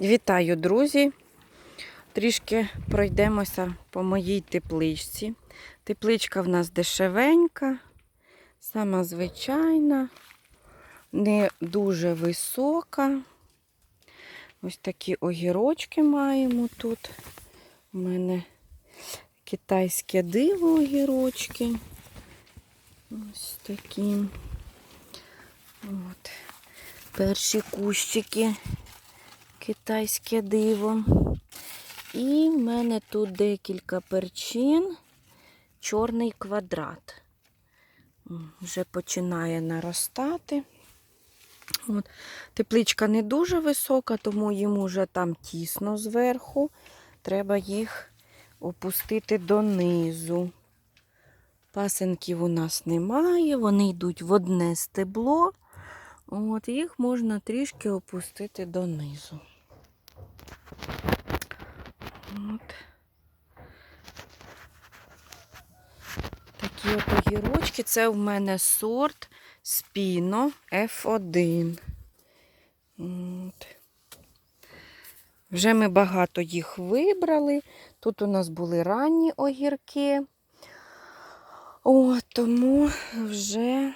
Вітаю, друзі! Трішки пройдемося по моїй тепличці. Тепличка в нас дешевенька, сама звичайна, не дуже висока. Ось такі огірочки маємо тут. У мене китайське диво огірочки. Ось такі. От. Перші кущики китайське диво. І в мене тут декілька перчин, чорний квадрат. Вже починає наростати. От. Тепличка не дуже висока, тому їм уже там тісно зверху. Треба їх опустити донизу. Пасенків у нас немає, вони йдуть в одне стебло. От, їх можна трішки опустити донизу. От. Такі от огірочки. Це в мене сорт Спіно F1. От. Вже ми багато їх вибрали. Тут у нас були ранні огірки. О, тому вже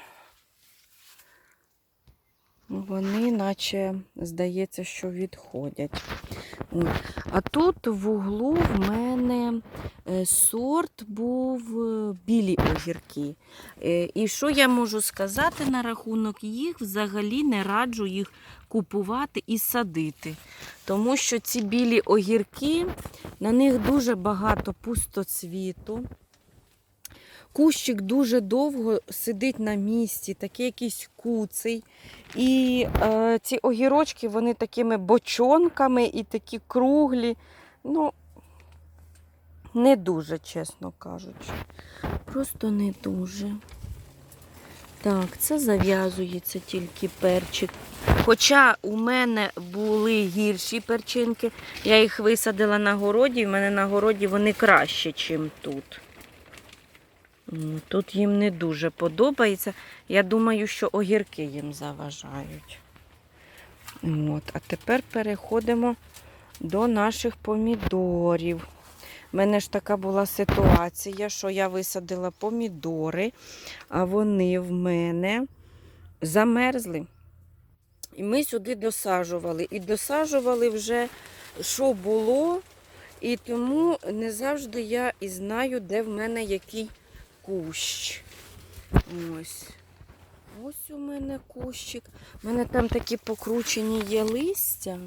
вони, наче, здається, що відходять. А тут в углу в мене е, сорт був е, білі огірки. Е, І що я можу сказати на рахунок їх? Взагалі не раджу їх купувати і садити. Тому що ці білі огірки, на них дуже багато пустоцвіту. Кущик дуже довго сидить на місці, такий якийсь куций. І е, ці огірочки, вони такими бочонками і такі круглі. Ну, не дуже, чесно кажучи. Просто не дуже. Так, це зав'язується тільки перчик. Хоча у мене були гірші перчинки, я їх висадила на городі, і в мене на городі вони краще, ніж тут. Тут їм не дуже подобається. Я думаю, що огірки їм заважають. От. А тепер переходимо до наших помідорів. У мене ж така була ситуація, що я висадила помідори, а вони в мене замерзли. І ми сюди досаджували. І досаджували вже, що було. І тому не завжди я і знаю, де в мене який кущ. Ось. Ось у мене кущик. У мене там такі покручені є листя.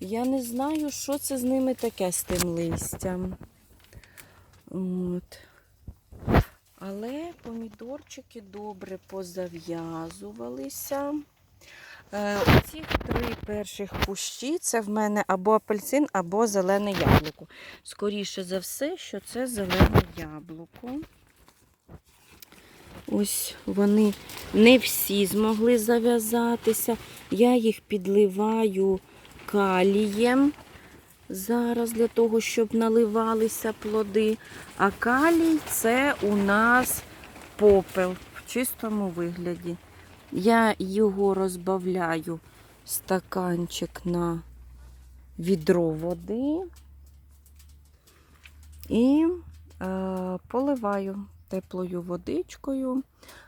Я не знаю, що це з ними таке з тим листям. От. Але помідорчики добре позав'язувалися. Е, Оці три перших кущі це в мене або апельсин, або зелене яблуко. Скоріше за все, що це зелене яблуко. Ось вони не всі змогли зав'язатися. Я їх підливаю калієм зараз для того, щоб наливалися плоди. А калій це у нас попел в чистому вигляді. Я його розбавляю стаканчик на відро води і е, поливаю теплою водичкою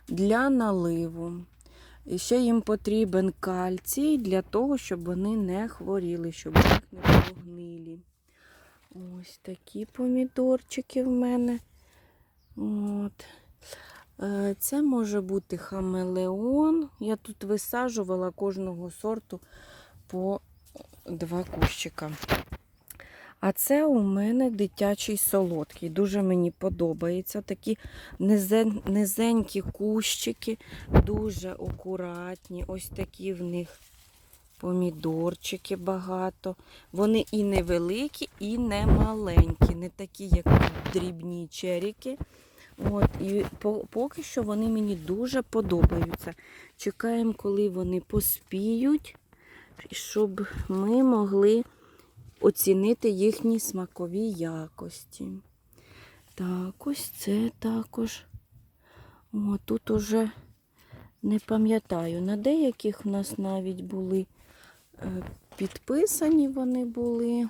для наливу. І ще їм потрібен кальцій для того, щоб вони не хворіли, щоб їх не прогнилі. Ось такі помідорчики в мене. От. Е, Це може бути хамелеон. Я тут висаджувала кожного сорту по два кущика. А це у мене дитячий солодкий. Дуже мені подобається. Такі низенькі кущики, дуже акуратні. Ось такі в них помідорчики багато. Вони і невеликі, і не маленькі, не такі, як дрібні черіки. От, і поки що вони мені дуже подобаються. Чекаємо, коли вони поспіють, щоб ми могли оцінити їхні смакові якості. Так, ось це також. О, тут уже не пам'ятаю, на деяких в нас навіть були Е, Підписані вони були.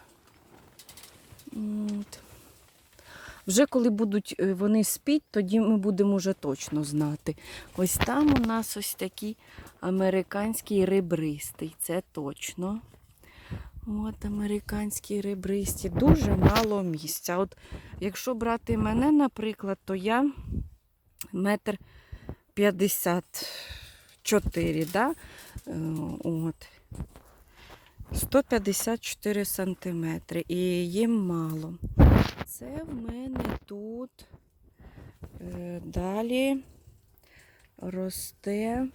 От. Вже коли будуть е, вони спіть, тоді ми будемо вже точно знати. Ось там у нас ось такий американський ребристий, це точно. От американські ребристі. Дуже мало місця. От якщо брати мене, наприклад, то я метр п'ятдесят чотири, да? Е, От. 154 сантиметри. І їм мало. Це в мене тут е, далі росте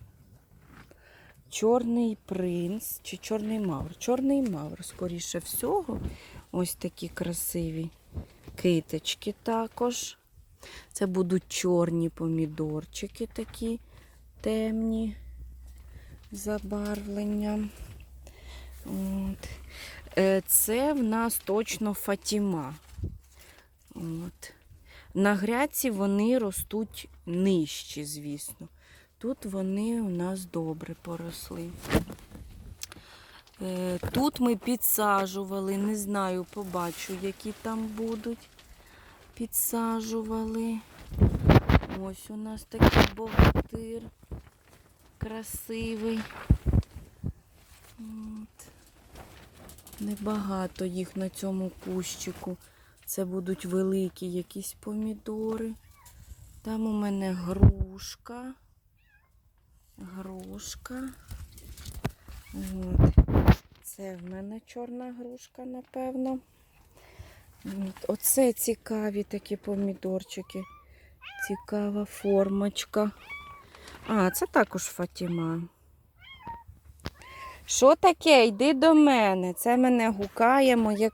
чорний принц чи чорний мавр. Чорний мавр, скоріше всього. Ось такі красиві киточки також. Це будуть чорні помідорчики такі темні забарвлення. От. Е, Це в нас точно Фатіма. От. На гряці вони ростуть нижчі, звісно. Тут вони у нас добре поросли. Е, Тут ми підсаджували, не знаю, побачу, які там будуть. Підсаджували. Ось у нас такий богатир красивий. От. Небагато їх на цьому кущику. Це будуть великі якісь помідори. Там у мене грушка. Грушка. От. Це в мене чорна грушка, напевно. От. Оце цікаві такі помідорчики. Цікава формочка. А, це також Фатіма. Що таке? Йди до мене. Це мене гукає моє